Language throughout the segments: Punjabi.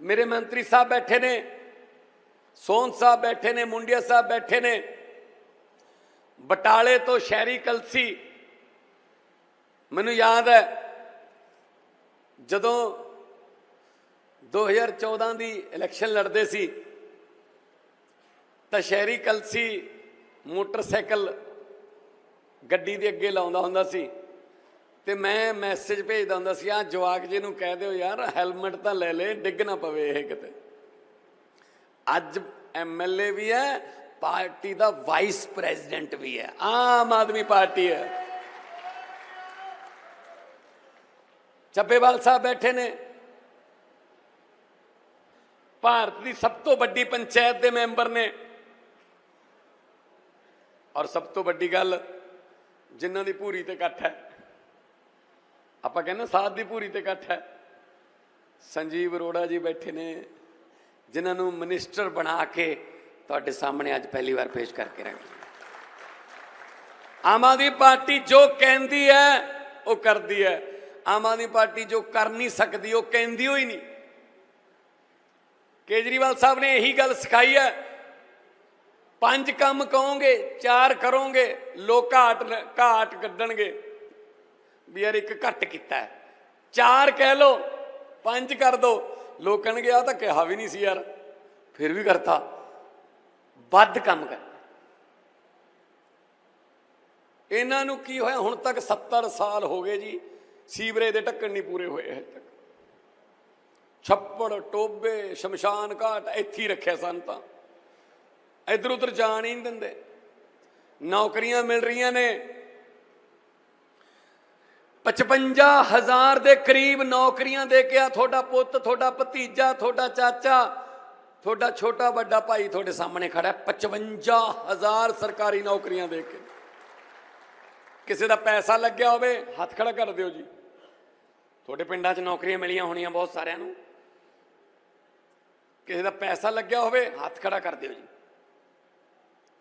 ਮੇਰੇ ਮੰਤਰੀ ਸਾਹਿਬ ਬੈਠੇ ਨੇ ਸੋਨ ਸਾਹਿਬ ਬੈਠੇ ਨੇ, ਮੁੰਡਿਆ ਸਾਹਿਬ ਬੈਠੇ ਨੇ। ਬਟਾਲੇ ਤੋਂ ਸ਼ਹਿਰੀ ਕਲਸੀ, ਮੈਨੂੰ ਯਾਦ ਹੈ, ਜਦੋਂ 2014 ਦੀ ਇਲੈਕਸ਼ਨ ਲੜਦੇ ਸੀ, ਤਾਂ ਸ਼ਹਿਰੀ ਕਲਸੀ ਮੋਟਰਸਾਈਕਲ ਗੱਡੀ ਦੇ ਅੱਗੇ ਲਾਉਂਦਾ ਹੁੰਦਾ ਸੀ। ਤੇ ਮੈਂ ਮੈਸੇਜ ਭੇਜਦਾ ਹੁੰਦਾ ਸੀ ਆ ਜਵਾਕ ਜੀ ਨੂੰ ਕਹਿ ਦਿਓ ਯਾਰ ਹੈਲਮਟ ਤਾਂ ਲੈ ਲੈ, ਡਿੱਗ ਨਾ ਪਵੇ ਇਹ ਕਿਤੇ। ਅੱਜ ਐਮਐਲਏ ਵੀ ਹੈ, ਪਾਰਟੀ ਦਾ ਵਾਈਸ ਪ੍ਰੈਜ਼ੀਡੈਂਟ ਵੀ ਹੈ। ਆਮ ਆਦਮੀ ਪਾਰਟੀ ਹੈ। ਚੱਬੇਵਾਲ ਸਾਹਿਬ ਬੈਠੇ ਨੇ। ਭਾਰਤ ਦੀ ਸਭ ਤੋਂ ਵੱਡੀ ਪੰਚਾਇਤ ਦੇ ਮੈਂਬਰ ਨੇ। ਔਰ ਸਭ ਤੋਂ ਵੱਡੀ ਗੱਲ, ਜਿਨ੍ਹਾਂ ਦੀ ਪੂਰੀ ਤੇ ਇਕੱਠ ਹੈ। ਆਪਾਂ ਕਹਿੰਦੇ ਸਾਧ ਦੀ ਪੂਰੀ ਤੇ ਇਕੱਠ ਹੈ। ਸੰਜੀਵ ਅਰੋੜਾ ਜੀ ਬੈਠੇ ਨੇ, ਜਿਨ੍ਹਾਂ ਨੂੰ ਮਿਨਿਸਟਰ ਬਣਾ ਕੇ ਤੁਹਾਡੇ ਸਾਹਮਣੇ ਅੱਜ ਪਹਿਲੀ ਵਾਰ ਪੇਸ਼ ਕਰਕੇ ਰੱਖ ਆਮ ਆਦਮੀ ਪਾਰਟੀ ਜੋ ਕਹਿੰਦੀ ਹੈ, ਉਹ ਕਰਦੀ ਹੈ। ਆਮ ਆਦਮੀ ਪਾਰਟੀ ਜੋ ਕਰ ਨਹੀਂ ਸਕਦੀ, ਉਹ ਕਹਿੰਦੀ ਹੋਈ ਨਹੀਂ। ਕੇਜਰੀਵਾਲ ਸਾਹਿਬ ਨੇ ਇਹੀ ਗੱਲ ਸਿਖਾਈ ਹੈ, ਪੰਜ ਕੰਮ ਕਹੋਗੇ, ਚਾਰ ਕਰੋਗੇ, ਲੋਕ ਘਾਟ ਘਾਟ ਕੱਢਣਗੇ। ਵੀ ਯਾਰ ਇੱਕ ਘੱਟ ਕੀਤਾ ਹੈ। ਚਾਰ ਕਹਿ ਲੋ ਪੰਜ ਕਰ ਦੋ। ਲੋਕ ਕਹਿਣਗੇ ਆ ਤਾਂ ਕਿਹਾ ਵੀ ਨਹੀਂ ਸੀ ਯਾਰ। ਫਿਰ ਵੀ ਕਰਤਾ। ਵੱਧ ਕੰਮ ਕਰ। ਇਹਨਾਂ ਨੂੰ ਕੀ ਹੋਇਆ? ਹੁਣ ਤੱਕ 70 ਸਾਲ ਹੋ ਗਏ ਜੀ। ਸੀਵਰੇਜ ਦੇ ਢੱਕਣ ਨਹੀਂ ਪੂਰੇ ਹੋਏ ਹਜੇ ਤੱਕ। ਛੱਪੜ, ਟੋਬੇ, ਸ਼ਮਸ਼ਾਨ ਘਾਟ, ਇੱਥੇ ਹੀ ਰੱਖਿਆ ਸਨ ਤਾਂ। ਇੱਧਰ ਉੱਧਰ ਜਾਣ ਹੀ ਨਹੀਂ ਦਿੰਦੇ। ਨੌਕਰੀਆਂ ਮਿਲ ਰਹੀਆਂ ਨੇ। 55000 ਦੇ ਕਰੀਬ ਨੌਕਰੀਆਂ ਦੇ ਕੇ ਆ ਤੁਹਾਡਾ ਪੁੱਤ, ਤੁਹਾਡਾ ਭਤੀਜਾ, ਤੁਹਾਡਾ ਚਾਚਾ, ਤੁਹਾਡਾ ਛੋਟਾ ਵੱਡਾ ਭਾਈ ਤੁਹਾਡੇ ਸਾਹਮਣੇ ਖੜਾ ਹੈ। 55000 ਸਰਕਾਰੀ ਨੌਕਰੀਆਂ ਦੇ ਕੇ। ਕਿਸੇ ਦਾ ਪੈਸਾ ਲੱਗਿਆ ਹੋਵੇ, ਹੱਥ ਖੜਾ ਕਰ ਦਿਓ ਜੀ। ਤੁਹਾਡੇ ਪਿੰਡਾਂ 'ਚ ਨੌਕਰੀਆਂ ਮਿਲੀਆਂ ਹੋਣੀਆਂ ਬਹੁਤ ਸਾਰਿਆਂ ਨੂੰ। ਕਿਸੇ ਦਾ ਪੈਸਾ ਲੱਗਿਆ ਹੋਵੇ, ਹੱਥ ਖੜਾ ਕਰ ਦਿਓ ਜੀ।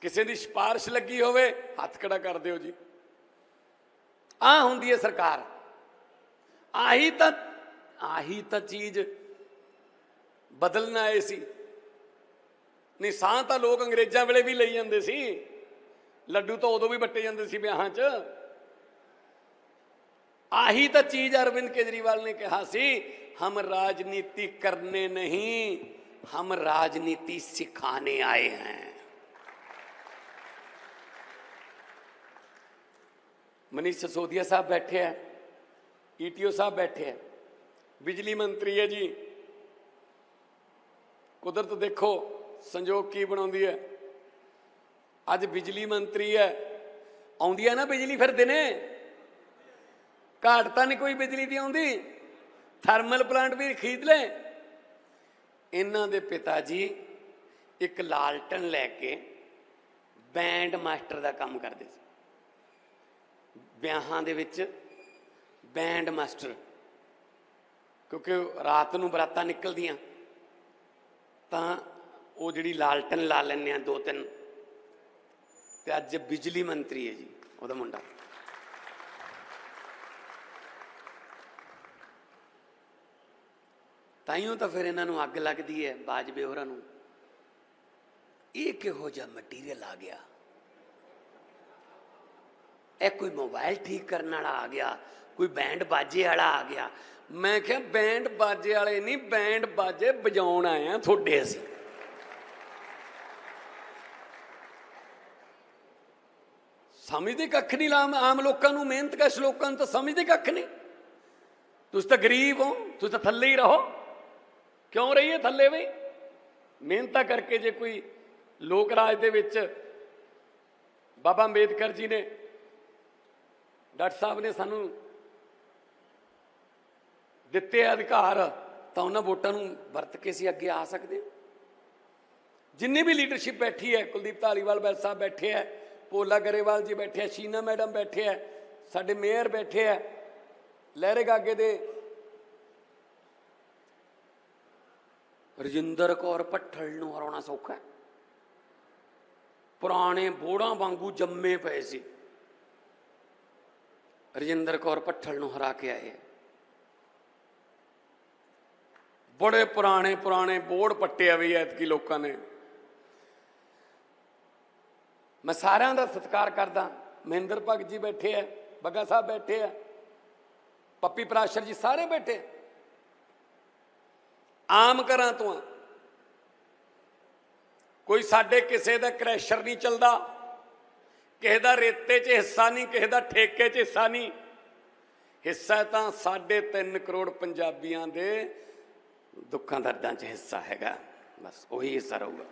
ਕਿਸੇ ਦੀ ਸਿਫਾਰਿਸ਼ ਲੱਗੀ ਹੋਵੇ, ਹੱਥ ਖੜਾ ਕਰ ਦਿਓ ਜੀ। ਆ ਹੁੰਦੀ ਹੈ ਸਰਕਾਰ। ਆਹੀ ਤਾਂ ਆਹੀ ਤਾਂ ਚੀਜ਼ ਬਦਲਣਾ ਆਏ ਸੀ। ਨਹੀਂ, ਸਾਹ ਤਾਂ ਲੋਕ ਅੰਗਰੇਜ਼ਾਂ ਵੇਲੇ ਵੀ ਲਈ ਜਾਂਦੇ ਸੀ। ਲੱਡੂ ਤਾਂ ਉਦੋਂ ਵੀ ਵੱਟੇ ਜਾਂਦੇ ਸੀ ਵਿਆਹਾਂ 'ਚ। ਆਹੀ ਤਾਂ ਚੀਜ਼ ਅਰਵਿੰਦ ਕੇਜਰੀਵਾਲ ਨੇ ਕਿਹਾ ਸੀ, ਹਮ ਰਾਜਨੀਤੀ ਕਰਨੇ ਨਹੀਂ, ਹਮ ਰਾਜਨੀਤੀ ਸਿਖਾਣੇ ਆਏ हैं ਮਨੀਸ਼ ਸਸੋਦੀਆ ਸਾਹਿਬ ਬੈਠੇ ਆ ਈਟੀਓ ਸਾਹਿਬ ਬੈਠੇ ਆ। ਬਿਜਲੀ ਮੰਤਰੀ ਹੈ ਜੀ। ਕੁਦਰਤ ਦੇਖੋ, ਸੰਜੋਗ ਕੀ ਬਣਾਉਂਦੀ ਹੈ। ਅੱਜ ਬਿਜਲੀ ਮੰਤਰੀ ਹੈ। ਆਉਂਦੀ ਹੈ ਨਾ ਬਿਜਲੀ ਫਿਰ ਦਿਨੇ? ਘਾਟ ਤਾਂ ਨਹੀਂ ਕੋਈ ਬਿਜਲੀ ਦੀ ਆਉਂਦੀ। ਥਰਮਲ ਪਲਾਂਟ ਵੀ ਖਰੀਦ ਲੈ ਇਹਨਾਂ ਦੇ ਪਿਤਾ ਜੀ ਇੱਕ ਲਾਲਟਨ ਲੈ ਕੇ ਬੈਂਡ ਮਾਸਟਰ ਦਾ ਕੰਮ ਕਰਦੇ ਸੀ। ਵਿਆਹਾਂ ਦੇ ਵਿੱਚ ਬੈਂਡ ਮਾਸਟਰ। ਕਿਉਂਕਿ ਰਾਤ ਨੂੰ ਬਰਾਤਾਂ ਨਿਕਲਦੀਆਂ, ਤਾਂ ਉਹ ਜਿਹੜੀ ਲਾਲਟਨ ਲਾ ਲੈਂਦੇ ਆ ਦੋ ਤਿੰਨ। ਤੇ ਅੱਜ ਬਿਜਲੀ ਮੰਤਰੀ ਹੈ ਜੀ, ਉਹਦਾ ਮੁੰਡਾ। ਤਾਈਓ ਤਾਂ ਫਿਰ ਇਹਨਾਂ ਨੂੰ ਅੱਗ ਲੱਗਦੀ ਹੈ ਬਾਜਵੇ ਹੋਰਾਂ ਨੂੰ। ਇਹ ਕਿਹੋ ਜਿਹਾ ਮਟੀਰੀਅਲ ਆ ਗਿਆ? ਇਹ ਕੋਈ ਮੋਬਾਈਲ ਠੀਕ ਕਰਨ ਵਾਲਾ ਆ ਗਿਆ, ਕੋਈ ਬੈਂਡ ਬਾਜੇ ਵਾਲਾ ਆ ਗਿਆ। ਮੈਂ ਕਿਹਾ, ਬੈਂਡ ਬਾਜੇ ਵਾਲੇ ਨਹੀਂ, ਬੈਂਡ ਬਾਜੇ ਵਜਾਉਣ ਆਏ ਆ ਤੁਹਾਡੇ ਅਸੀਂ। ਸਮਝਦੇ ਕੱਖ ਨਹੀਂ ਲਾਮ ਆਮ ਲੋਕਾਂ ਨੂੰ, ਮਿਹਨਤ ਕਸ਼ ਲੋਕਾਂ ਨੂੰ ਤਾਂ ਸਮਝਦੇ ਕੱਖ ਨਹੀਂ। ਤੁਸੀਂ ਤਾਂ ਗਰੀਬ ਹੋ, ਤੁਸੀਂ ਤਾਂ ਥੱਲੇ ਹੀ ਰਹੋ। ਕਿਉਂ ਰਹੀਏ ਥੱਲੇ ਬਈ? ਮਿਹਨਤਾਂ ਕਰਕੇ ਜੇ ਕੋਈ ਲੋਕ ਰਾਜ ਦੇ ਵਿੱਚ ਬਾਬਾ ਅੰਬੇਦਕਰ ਜੀ ਨੇ ਡਾਕਟਰ ਸਾਹਿਬ ਨੇ ਸਾਨੂੰ ਦਿੱਤੇ ਅਧਿਕਾਰ, ਤਾਂ ਉਹਨਾਂ ਵੋਟਾਂ ਨੂੰ ਵਰਤ ਕੇ ਅਸੀਂ ਅੱਗੇ ਆ ਸਕਦੇ ਜਿੰਨੀ ਵੀ ਲੀਡਰਸ਼ਿਪ ਬੈਠੀ ਹੈ, ਕੁਲਦੀਪ ਧਾਲੀਵਾਲ ਬੈਲ ਸਾਹਿਬ ਬੈਠੇ ਹੈ, ਪੋਲਾ ਗਰੇਵਾਲ ਜੀ ਬੈਠੇ ਹੈ, ਸ਼ੀਨਾ ਮੈਡਮ ਬੈਠੇ ਹੈ, ਸਾਡੇ ਮੇਅਰ ਬੈਠੇ ਹੈ, ਲਹਿਰੇ ਗਾਗੇ ਦੇ ਰਜਿੰਦਰ ਕੌਰ ਭੱਠਲ ਨੂੰ ਹਰਾਉਣਾ ਸੌਖਾ ਪੁਰਾਣੇ ਬੋੜਾਂ ਵਾਂਗੂ ਜੰਮੇ ਪਏ ਸੀ। ਰਜਿੰਦਰ ਕੌਰ ਭੱਠਲ ਨੂੰ ਹਰਾ ਕੇ ਆਏ ਬੜੇ ਪੁਰਾਣੇ ਪੁਰਾਣੇ ਬੋਰਡ ਪੱਟੇ ਆ ਵੀ ਐਤਕੀ ਲੋਕਾਂ ਨੇ। ਮੈਂ ਸਾਰਿਆਂ ਦਾ ਸਤਿਕਾਰ ਕਰਦਾ। ਮਹਿੰਦਰ ਭਗਤ ਜੀ ਬੈਠੇ ਆ, ਬੱਗਾ ਸਾਹਿਬ ਬੈਠੇ ਆ, ਪੱਪੀ ਪ੍ਰਾਸ਼ਰ ਜੀ ਸਾਰੇ ਬੈਠੇ। ਆਮ ਘਰਾਂ ਤੋਂ ਆ। ਕੋਈ ਸਾਡੇ ਕਿਸੇ ਦਾ ਕ੍ਰੈਸ਼ਰ ਨਹੀਂ ਚੱਲਦਾ। ਕਿਸੇ ਦਾ ਰੇਤੇ 'ਚ ਹਿੱਸਾ ਨਹੀਂ, ਕਿਸੇ ਦਾ ਠੇਕੇ 'ਚ ਹਿੱਸਾ ਨਹੀਂ। ਹਿੱਸਾ ਤਾਂ ਸਾਡੇ 3 ਕਰੋੜ ਪੰਜਾਬੀਆਂ ਦੇ ਦੁੱਖਾਂ ਦਰਦਾਂ 'ਚ ਹਿੱਸਾ ਹੈਗਾ। ਬਸ ਉਹੀ ਹਿੱਸਾ ਰਹੂਗਾ।